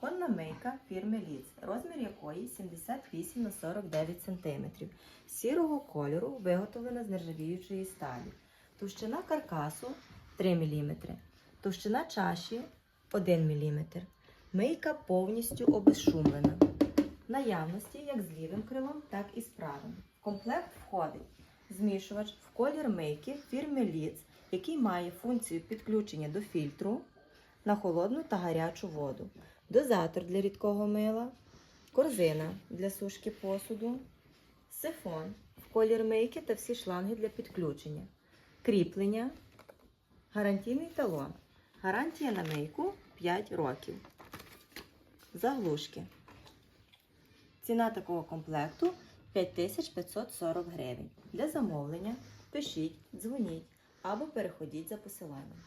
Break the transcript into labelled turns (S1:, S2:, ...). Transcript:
S1: Кухонна мийка фірми Ліц, розмір якої 78 на 49 см. Сірого кольору виготовлена з нержавіючої сталі. Товщина каркасу 3 мм. Товщина чаші 1 мм. Мийка повністю обезшумлена. В Наявності як з лівим крилом, так і з правим. В комплект входить змішувач в колір мийки фірми Ліц, який має функцію підключення до фільтру на холодну та гарячу воду, дозатор для рідкого мила, корзина для сушки посуду, сифон колір мийки та всі шланги для підключення, кріплення, гарантійний талон. Гарантія на мийку 5 років. Заглушки. Ціна такого комплекту 5540 гривень. Для замовлення пишіть, дзвоніть або переходіть за посиланням.